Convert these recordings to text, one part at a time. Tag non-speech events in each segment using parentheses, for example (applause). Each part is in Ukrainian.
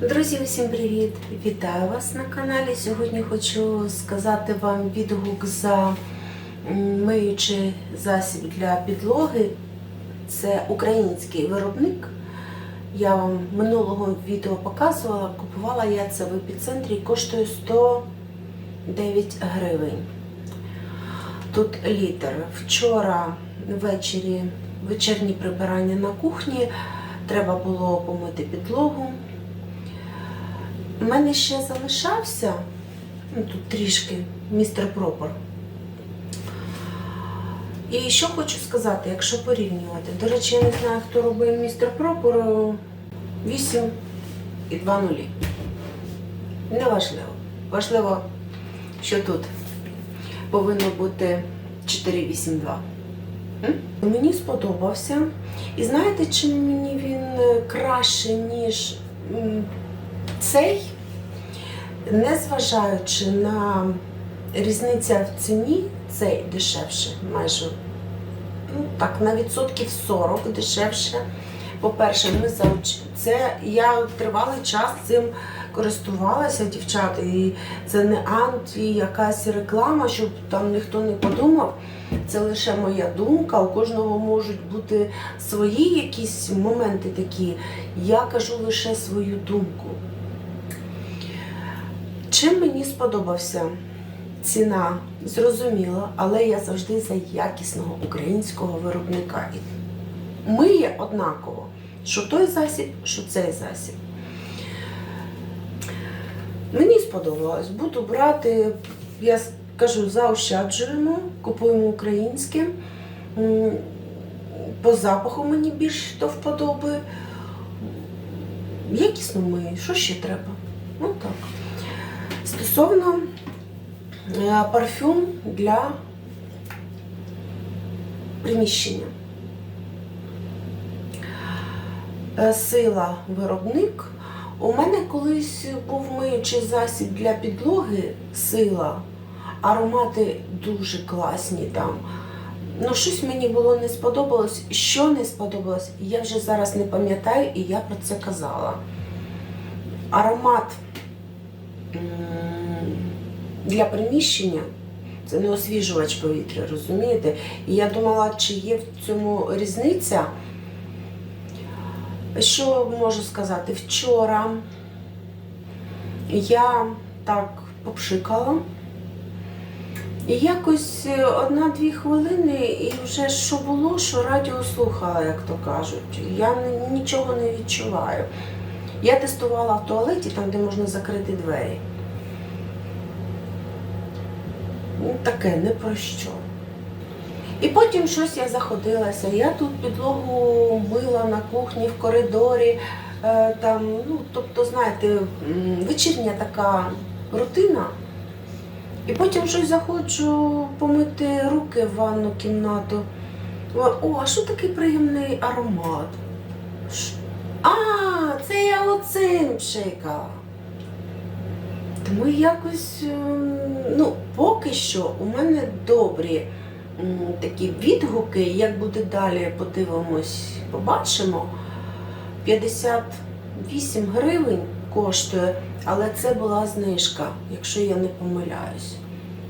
Друзі, усім привіт! Вітаю вас на каналі. Сьогодні хочу сказати вам відгук за миючий засіб для підлоги. Це український виробник. Я вам минулого відео показувала. Купувала я це в епіцентрі, коштує 109 гривень. Тут літр. Вчора ввечері вечірні прибирання на кухні. Треба було помити підлогу. У мене ще залишався, ну тут трішки, містер Пропор. І що хочу сказати, якщо порівнювати. До речі, я не знаю, хто робив містер Пропор 8 і 2 нулі. Не важливо. Що тут повинно бути 482. М? Мені сподобався. І знаєте, чим мені він е, краще, ніж цей, незважаючи на різниця в ціні, цей дешевше, майже ну, так, на відсотків 40 дешевше. По-перше, ми зауч... це я тривалий час цим користувалася, дівчата, і це не анті якась реклама, щоб там ніхто не подумав. Це лише моя думка. У кожного можуть бути свої якісь моменти такі. Я кажу лише свою думку. Чим мені сподобався ціна, зрозуміла, але я завжди за якісного українського виробника. Миє однаково, що той засіб, що цей засіб. Мені сподобалось. Буду брати, я кажу, заощаджуємо, купуємо українське. По запаху мені більш до вподоби. Якісно миє, що ще треба? Ну так. Стосовно е, парфюм для приміщення. Е, Сила виробник. У мене колись був миючий засіб для підлоги сила. Аромати дуже класні там. Ну, щось мені було не сподобалось. Що не сподобалось, я вже зараз не пам'ятаю, і я про це казала. Аромат для приміщення це не освіжувач повітря, розумієте? І я думала, чи є в цьому різниця. Що можу сказати? Вчора я так попшикала. І якось е, одна-дві хвилини, і вже що було, що радіо слухала, як то кажуть. Я нічого не відчуваю. Я тестувала в туалеті, там, де можна закрити двері. Ну, Таке не про що. І потім щось я заходилася. Я тут підлогу мила на кухні, в коридорі. е, Там, ну, тобто, знаєте, вечірня така рутина. І потім щось заходжу помити руки в ванну кімнату. О, а що такий приємний аромат? А, це я оцим пшикала. Тому якось, ем, ну, поки що у мене добрі такі відгуки. Як буде далі, подивимось, побачимо. 58 гривень коштує, але це була знижка, якщо я не помиляюсь.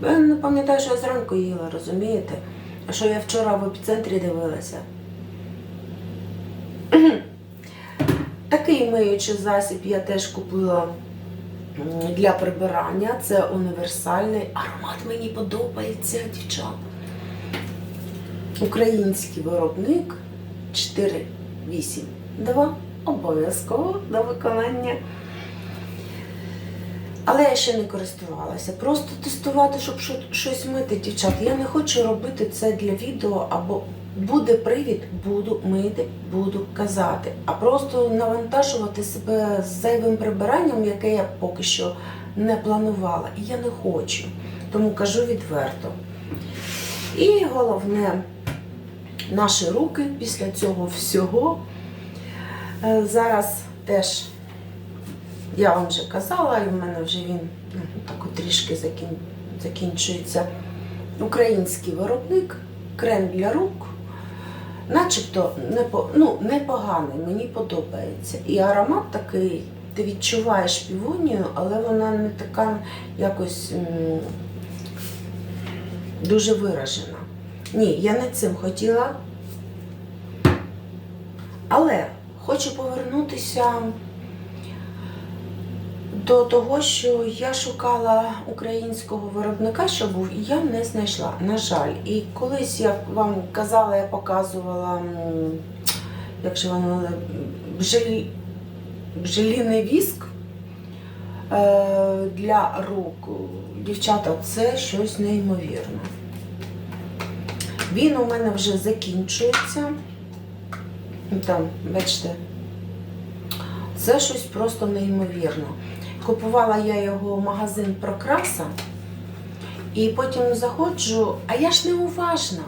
Я не пам'ятаю, що я зранку їла, розумієте? А що я вчора в епіцентрі дивилася. Такий миючий засіб я теж купила для прибирання. Це універсальний. Аромат мені подобається, дівчата. Український виробник 482 обов'язково до виконання. Але я ще не користувалася. Просто тестувати, щоб щось мити, дівчат. Я не хочу робити це для відео, або буде привід, буду мити, буду казати. А просто навантажувати себе з зайвим прибиранням, яке я поки що не планувала. І я не хочу. Тому кажу відверто. І головне, наші руки після цього всього. Е, Зараз теж я вам вже казала, і в мене вже він ну, так трішки закінчується. Український виробник, крем для рук. Начебто непо, ну, непоганий, мені подобається. І аромат такий ти відчуваєш півонію, але вона не така якось дуже виражена. Ні, я не цим хотіла. Але хочу повернутися до того, що я шукала українського виробника, що був, і я не знайшла, на жаль. І колись я вам казала, я показувала, як же воно бжелі, бжеліний віск е, для рук. Дівчата, це щось неймовірне. Він у мене вже закінчується. Там, бачите, це щось просто неймовірно. Купувала я його в магазин Прокраса, і потім заходжу, а я ж неуважна.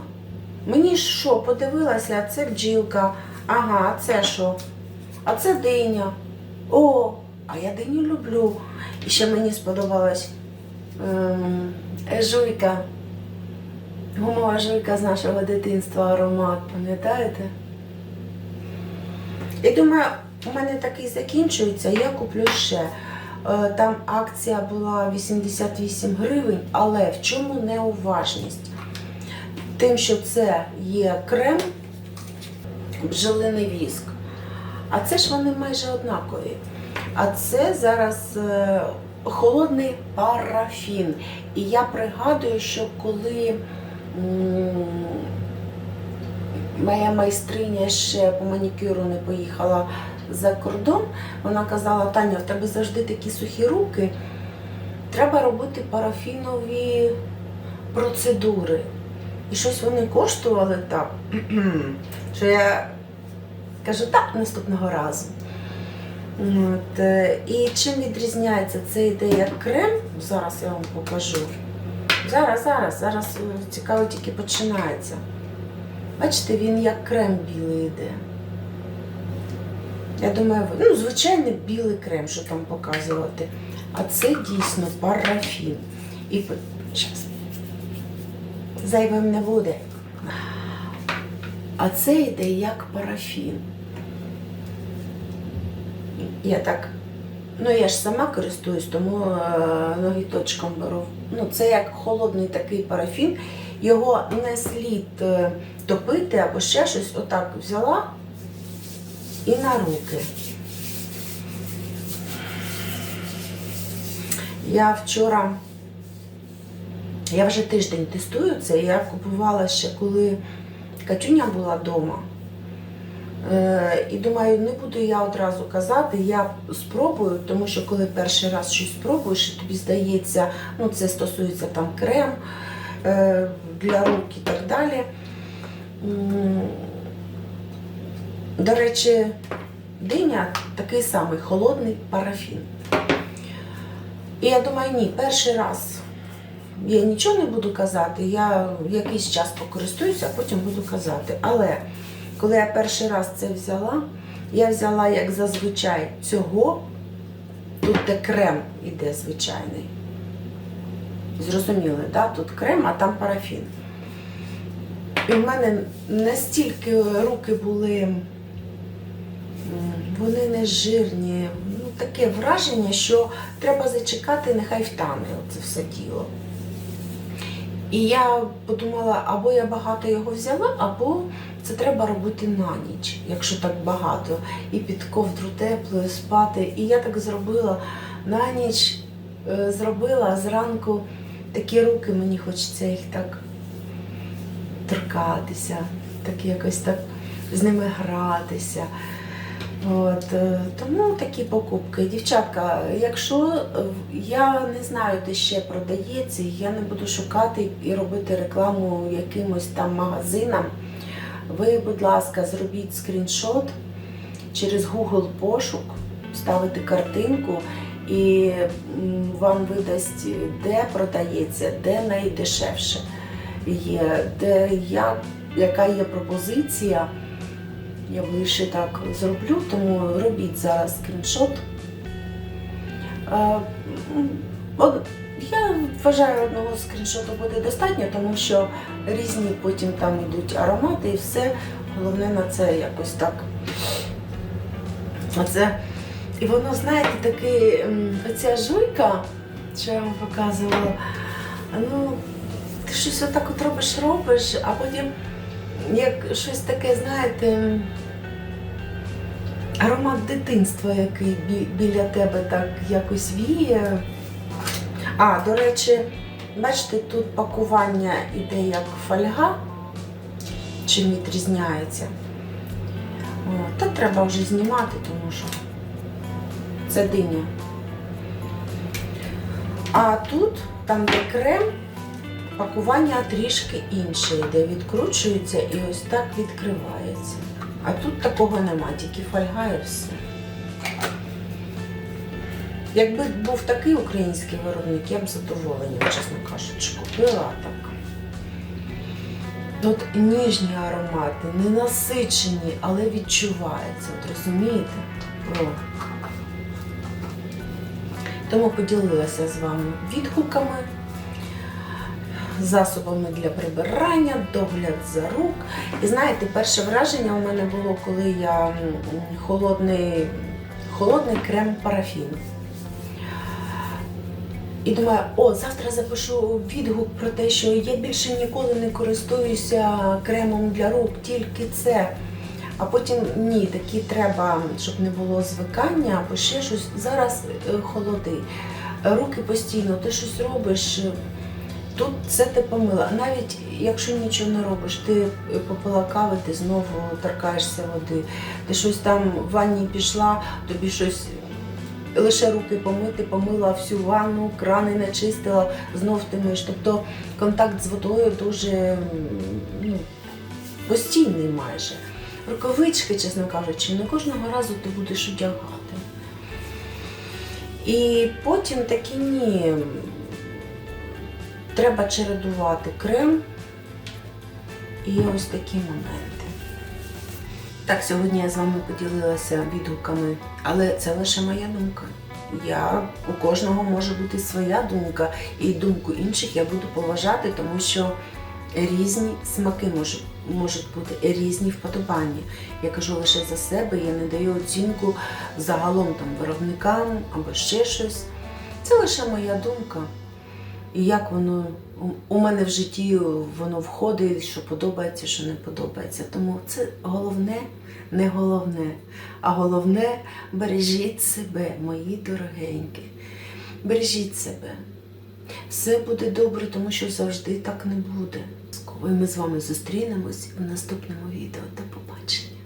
Мені ж що, подивилася, це бджілка, ага, а це що? А це диня. О, а я диню люблю. І ще мені сподобалась ем, жуйка. Гумова жуйка з нашого дитинства аромат, пам'ятаєте? І думаю, у мене такий закінчується, я куплю ще. Е, Там акція була 88 гривень, але в чому неуважність? Тим, що це є крем, бджолиний віск. А це ж вони майже однакові. А це зараз е, холодний парафін. І я пригадую, що коли моя майстриня ще по манікюру не поїхала за кордон, вона казала, Таня, в тебе завжди такі сухі руки. Треба робити парафінові процедури. І щось вони коштували так, (clears throat) що я кажу, так, наступного разу. От, е, і чим відрізняється це йде як крем, зараз я вам покажу. Зараз, зараз, зараз е, цікаво тільки починається. Бачите, він як крем білий йде. Я думаю, ну, звичайний білий крем, що там показувати. А це дійсно парафін. І щас. Зайвим не буде. А це йде як парафін. Я так, ну я ж сама користуюсь, тому е, ногіточком беру. Ну, це як холодний такий парафін. Його не слід е, топити або ще щось. Отак взяла і на руки. Я вчора, я вже тиждень тестую це. Я купувала ще коли Катюня була вдома. Е, і думаю, не буду я одразу казати, я спробую, тому що коли перший раз щось спробуєш, і тобі здається, ну це стосується там крем е, для рук і так далі. До речі, диня такий самий холодний парафін. І я думаю, ні, перший раз я нічого не буду казати, я якийсь час покористуюся, а потім буду казати. Але коли я перший раз це взяла, я взяла, як зазвичай, цього, тут де крем іде звичайний. Зрозуміли, да? тут крем, а там парафін. І в мене настільки руки були, вони не жирні. Ну, таке враження, що треба зачекати, нехай втане це все тіло. І я подумала, або я багато його взяла, або це треба робити на ніч, якщо так багато. І під ковдру теплою спати. І я так зробила на ніч, е, зробила, зранку такі руки, мені хочеться їх так торкатися, так якось так з ними гратися. От, е, тому такі покупки. Дівчатка, якщо е, я не знаю, де ще продається, я не буду шукати і робити рекламу якимось там магазинам. Ви, будь ласка, зробіть скріншот через Google пошук, ставите картинку і вам видасть, де продається, де найдешевше є, де як, яка є пропозиція. Я більше так зроблю, тому робіть зараз скріншот. Я вважаю, одного скріншоту буде достатньо, тому що різні потім там йдуть аромати і все. Головне на це якось так. Оце І воно, знаєте, такий, оця жуйка, що я вам показувала, ну, ти щось отак от робиш, робиш, а потім як щось таке, знаєте, аромат дитинства, який бі- біля тебе так якось віє. А, до речі, бачите, тут пакування іде як фольга, чим відрізняється. Та треба вже знімати, тому що це диня. А тут, там де крем, пакування трішки інше йде, відкручується і ось так відкривається. А тут такого нема, тільки фольга і все. Якби був такий український виробник, я б з задоволенням, чесно кажучи, купила так. От ніжні аромати, не насичені, але відчувається. От розумієте? О. Тому поділилася з вами відгуками, засобами для прибирання, догляд за рук. І знаєте, перше враження у мене було, коли я холодний, холодний крем парафін. І думаю, о, завтра запишу відгук про те, що я більше ніколи не користуюся кремом для рук, тільки це. А потім ні, такі треба, щоб не було звикання або ще щось. Зараз е, холоди. Руки постійно, ти щось робиш. Тут це ти помила. Навіть якщо нічого не робиш, ти попила кави, ти знову торкаєшся води. Ти щось там в ванні пішла, тобі щось лише руки помити, помила всю ванну, крани не чистила, знов ти миєш. Тобто контакт з водою дуже ну, постійний майже. Рукавички, чесно кажучи, не кожного разу ти будеш одягати. І потім такі ні. Треба чередувати крем і ось такі моменти. Так, сьогодні я з вами поділилася відгуками, але це лише моя думка. Я, у кожного може бути своя думка, і думку інших я буду поважати, тому що різні смаки можуть, можуть бути, різні вподобання. Я кажу лише за себе, я не даю оцінку загалом там виробникам або ще щось. Це лише моя думка. І як воно у- мене в житті воно входить, що подобається, що не подобається. Тому це головне, не головне, а головне бережіть себе, мої дорогенькі. Бережіть себе. Все буде добре, тому що завжди так не буде. Ми з вами зустрінемось в наступному відео. До побачення.